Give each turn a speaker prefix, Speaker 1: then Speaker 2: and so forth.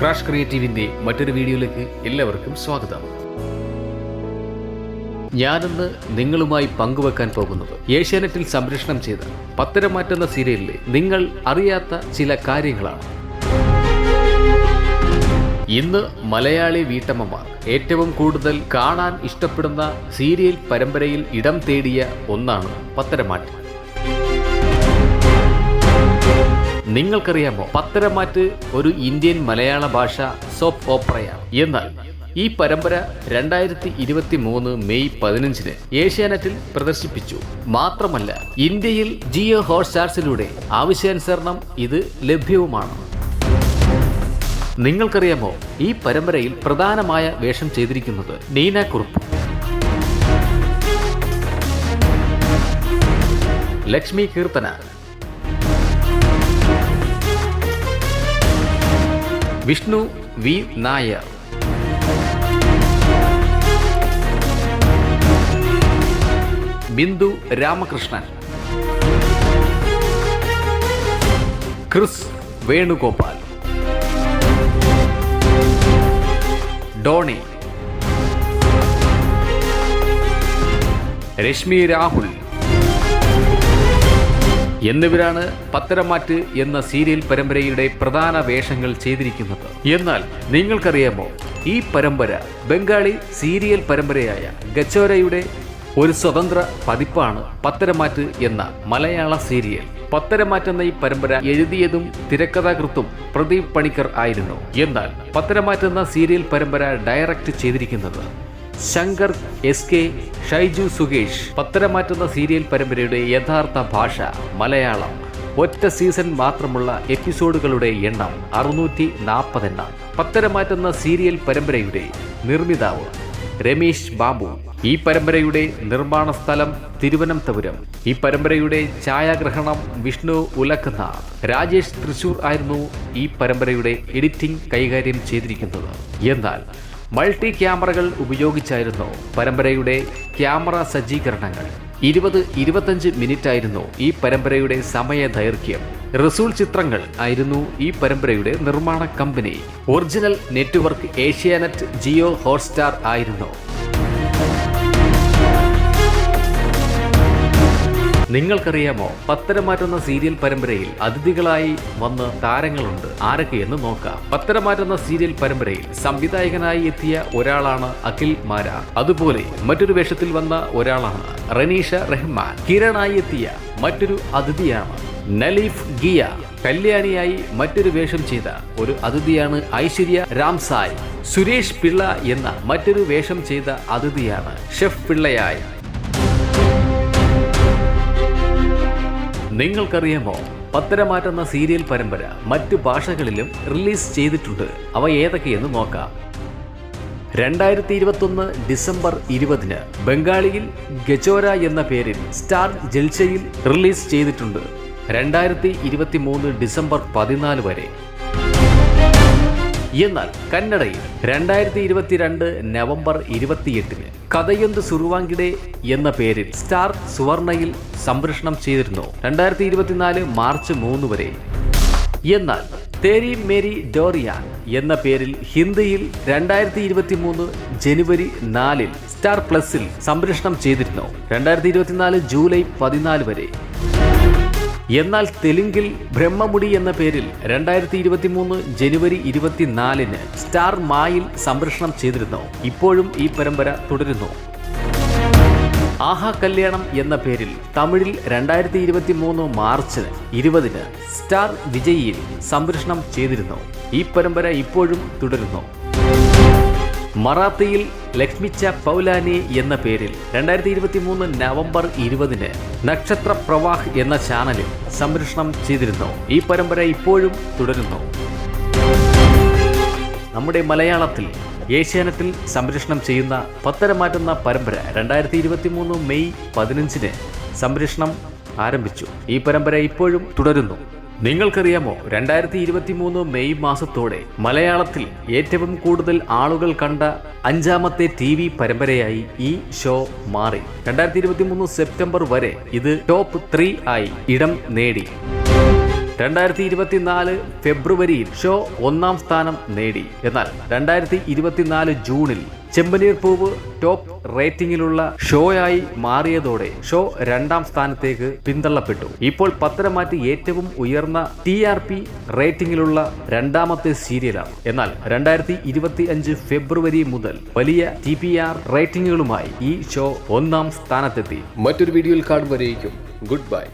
Speaker 1: Crash ക്രിയേറ്റീവിന്റെ മറ്റൊരു വീഡിയോയിലേക്ക് എല്ലാവർക്കും സ്വാഗതം. ഞാനിന്ന് നിങ്ങളുമായി പങ്കുവെക്കാൻ പോകുന്നത് ഏഷ്യാനെറ്റിൽ സംരക്ഷണം ചെയ്ത പത്തരമാറ്റ് മാറ്റുന്ന സീരിയലിലെ നിങ്ങൾ അറിയാത്ത ചില കാര്യങ്ങളാണ്. ഇന്ന് മലയാളി വീട്ടമ്മമാർ ഏറ്റവും കൂടുതൽ കാണാൻ ഇഷ്ടപ്പെടുന്ന സീരിയൽ പരമ്പരയിൽ ഇടം തേടിയ ഒന്നാണ് പത്തരമാറ്റ്. നിങ്ങൾക്കറിയാമോ പത്തരമാറ്റ് ഒരു ഇന്ത്യൻ മലയാള ഭാഷ സോപ്പ് ഓപ്പറയാണ്. എന്നാൽ ഈ പരമ്പര രണ്ടായിരത്തി ഇരുപത്തി മൂന്ന് മെയ് പതിനഞ്ചിന് ഏഷ്യാനെറ്റിൽ പ്രദർശിപ്പിച്ചു. മാത്രമല്ല ഇന്ത്യയിൽ ജിയോ ഹോട്ട്സ്റ്റാർസിലൂടെ ആവശ്യാനുസരണം ഇത് ലഭ്യവുമാണ്. നിങ്ങൾക്കറിയാമോ ഈ പരമ്പരയിൽ പ്രധാനമായ വേഷം ചെയ്തിരിക്കുന്നത് നീന കുറുപ്പ്. ലക്ഷ്മി കീർത്തന വിഷ്ണു വി നായർ. ബിന്ദു രാമകൃഷ്ണൻ. ക്രിസ് വേണുഗോപാൽ. ഡോണി. രശ്മി രാഹുൽ. എന്നിവരാണ് പത്തരമാറ്റ് എന്ന സീരിയൽ പരമ്പരയുടെ പ്രധാന വേഷങ്ങൾ ചെയ്തിരിക്കുന്നത്. എന്നാൽ നിങ്ങൾക്കറിയാമോ ഈ പരമ്പര ബംഗാളി സീരിയൽ പരമ്പരയായ ഗച്ചോരയുടെ ഒരു സ്വതന്ത്ര പതിപ്പാണ് പത്തരമാറ്റ് എന്ന മലയാള സീരിയൽ. പത്തരമാറ്റ് എന്ന ഈ പരമ്പര എഴുതിയതും തിരക്കഥാകൃത്തും പ്രദീപ് പണിക്കർ ആയിരുന്നു. എന്നാൽ പത്തരമാറ്റ് എന്ന സീരിയൽ പരമ്പര ഡയറക്റ്റ് ചെയ്തിരിക്കുന്നത് ശങ്കർ എസ് കെ ഷൈജു സുകേഷ്. പത്തരമാറ്റുന്ന സീരിയൽ പരമ്പരയുടെ യഥാർത്ഥ ഭാഷ മലയാളം. ഒറ്റ സീസൺ മാത്രമുള്ള എപ്പിസോഡുകളുടെ എണ്ണം അറുന്നൂറ്റി നാൽപ്പതെണ്ണം പത്തരമാറ്റുന്ന സീരിയൽ പരമ്പരയുടെ നിർമ്മിതാവ് രമേശ് ബാബു. ഈ പരമ്പരയുടെ നിർമ്മാണ സ്ഥലം തിരുവനന്തപുരം. ഈ പരമ്പരയുടെ ഛായാഗ്രഹണം വിഷ്ണു ഉലക്കനാഥ് രാജേഷ് തൃശൂർ ആയിരുന്നു ഈ പരമ്പരയുടെ എഡിറ്റിംഗ് കൈകാര്യം ചെയ്തിരിക്കുന്നത്. എന്നാൽ മൾട്ടി ക്യാമറകൾ ഉപയോഗിച്ചായിരുന്നു പരമ്പരയുടെ ക്യാമറ സജ്ജീകരണങ്ങൾ. ഇരുപത് ഇരുപത്തഞ്ച് മിനിറ്റ് ആയിരുന്നു ഈ പരമ്പരയുടെ സമയ ദൈർഘ്യം. റസൂൾ ചിത്രങ്ങൾ ആയിരുന്നു ഈ പരമ്പരയുടെ നിർമ്മാണ company. Original network Asianet Jio Hotstar ആയിരുന്നു. നിങ്ങൾക്കറിയാമോ? പത്തരമാറ്റുന്ന സീരിയൽ പരമ്പരയിൽ അതിഥികളായി വന്ന് താരങ്ങളുണ്ട്. ആരൊക്കെയെന്ന് നോക്കാം. പത്തരമാറ്റുന്ന സീരിയൽ പരമ്പരയിൽ സംവിധായകനായി എത്തിയ ഒരാളാണ് അഖിൽ മാര. അതുപോലെ മറ്റൊരു വേഷത്തിൽ വന്ന ഒരാളാണ് റനീഷ റഹ്മാൻ. കിരണായി എത്തിയ മറ്റൊരു അതിഥിയാണ് നലീഫ് ഗിയ. കല്യാണിയായി മറ്റൊരു വേഷം ചെയ്ത ഒരു അതിഥിയാണ് ഐശ്വര്യ രാംസായ്. സുരേഷ് പിള്ള എന്ന മറ്റൊരു വേഷം ചെയ്ത അതിഥിയാണ് ഷെഫ് പിള്ളയായി നിങ്ങൾക്കറിയാമോ? പത്തരമാറ്റെന്ന സീരിയൽ പരമ്പര മറ്റു ഭാഷകളിലും റിലീസ് ചെയ്തിട്ടുണ്ട്. അവ ഏതൊക്കെയെന്ന് നോക്കാം. രണ്ടായിരത്തി ഇരുപത്തൊന്ന് ഡിസംബർ ഇരുപതിന് ബംഗാളിയിൽ ഗജോര എന്ന പേരിൽ സ്റ്റാർ ജൽസയിൽ റിലീസ് ചെയ്തിട്ടുണ്ട്. രണ്ടായിരത്തി ഇരുപത്തി മൂന്ന് ഡിസംബർ പതിനാല് വരെ എന്നാൽ കന്നഡയിൽ രണ്ടായിരത്തി ഇരുപത്തിരണ്ട് നവംബർ ഇരുപത്തിയെട്ടിന് കഥയൊന്ത് സുറുവാങ്കിടെ എന്ന പേരിൽ സ്റ്റാർ സുവർണയിൽ സംപ്രേഷണം ചെയ്തിരുന്നു. രണ്ടായിരത്തി ഇരുപത്തിനാല് മാർച്ച് മൂന്ന് വരെ. എന്നാൽ തേരി മേരി ഡോറിയാൻ എന്ന പേരിൽ ഹിന്ദിയിൽ രണ്ടായിരത്തി ഇരുപത്തി മൂന്ന് ജനുവരി നാലിൽ സ്റ്റാർ പ്ലസിൽ സംപ്രേഷണം ചെയ്തിരുന്നു. രണ്ടായിരത്തി ഇരുപത്തിനാല് ജൂലൈ പതിനാല് വരെ. എന്നാൽ തെലുങ്കിൽ ബ്രഹ്മമുടി എന്ന പേരിൽ രണ്ടായിരത്തി ഇരുപത്തി മൂന്ന് ജനുവരി ഇരുപത്തിനാലിന് സ്റ്റാർ മായിൽ സംപ്രേഷണം ചെയ്തിരുന്നു. ഇപ്പോഴും ഈ പരമ്പര തുടരുന്നു. ആഹാ കല്യാണം എന്ന പേരിൽ തമിഴിൽ രണ്ടായിരത്തി ഇരുപത്തി മൂന്ന് മാർച്ച് ഇരുപതിന് സ്റ്റാർ വിജയിയിൽ സംപ്രേഷണം ചെയ്തിരുന്നു. ഈ പരമ്പര ഇപ്പോഴും തുടരുന്നു. മറാത്തിയിൽ ലക്ഷ്മിച്ച പൗലാനി എന്ന പേരിൽ രണ്ടായിരത്തി ഇരുപത്തി മൂന്ന് നവംബർ ഇരുപതിന് നക്ഷത്ര പ്രവാഹ് എന്ന ചാനലിൽ സംരക്ഷണം ചെയ്തിരുന്നു. ഈ പരമ്പര ഇപ്പോഴും തുടരുന്നു. നമ്മുടെ മലയാളത്തിൽ ഏഷ്യാനെറ്റിൽ സംരക്ഷണം ചെയ്യുന്ന പത്തരമാറ്റുന്ന പരമ്പര രണ്ടായിരത്തി ഇരുപത്തി മൂന്ന് മെയ് പതിനഞ്ചിന് സംരക്ഷണം ആരംഭിച്ചു. ഈ പരമ്പര ഇപ്പോഴും തുടരുന്നു. നിങ്ങൾക്കറിയാമോ രണ്ടായിരത്തി ഇരുപത്തി മൂന്ന് മെയ് മാസത്തോടെ മലയാളത്തിൽ ഏറ്റവും കൂടുതൽ ആളുകൾ കണ്ട അഞ്ചാമത്തെ ടി വി പരമ്പരയായി ഈ ഷോ മാറി. രണ്ടായിരത്തി ഇരുപത്തി മൂന്ന് സെപ്റ്റംബർ വരെ ഇത് ടോപ്പ് ത്രീ ആയി ഇടം നേടി. രണ്ടായിരത്തി ഇരുപത്തിനാല് ഫെബ്രുവരിയിൽ ഷോ ഒന്നാം സ്ഥാനം നേടി. എന്നാൽ രണ്ടായിരത്തി ഇരുപത്തിനാല് ജൂണിൽ ചെമ്പനീർ പൂവ് ടോപ്പ് റേറ്റിംഗിലുള്ള ഷോയായി മാറിയതോടെ ഷോ രണ്ടാം സ്ഥാനത്തേക്ക് പിന്തള്ളപ്പെട്ടു. ഇപ്പോൾ പത്തരമാറ്റ് ഏറ്റവും ഉയർന്ന ടി ആർ പി റേറ്റിംഗിലുള്ള രണ്ടാമത്തെ സീരിയലാണ്. എന്നാൽ രണ്ടായിരത്തി ഇരുപത്തി അഞ്ച് ഫെബ്രുവരി മുതൽ വലിയ ടി പി ആർ റേറ്റിംഗുകളുമായി ഈ ഷോ ഒന്നാം സ്ഥാനത്തെത്തി.
Speaker 2: മറ്റൊരു വീഡിയോയിൽ കാണുമ്പോഴേക്കും ഗുഡ് ബൈ.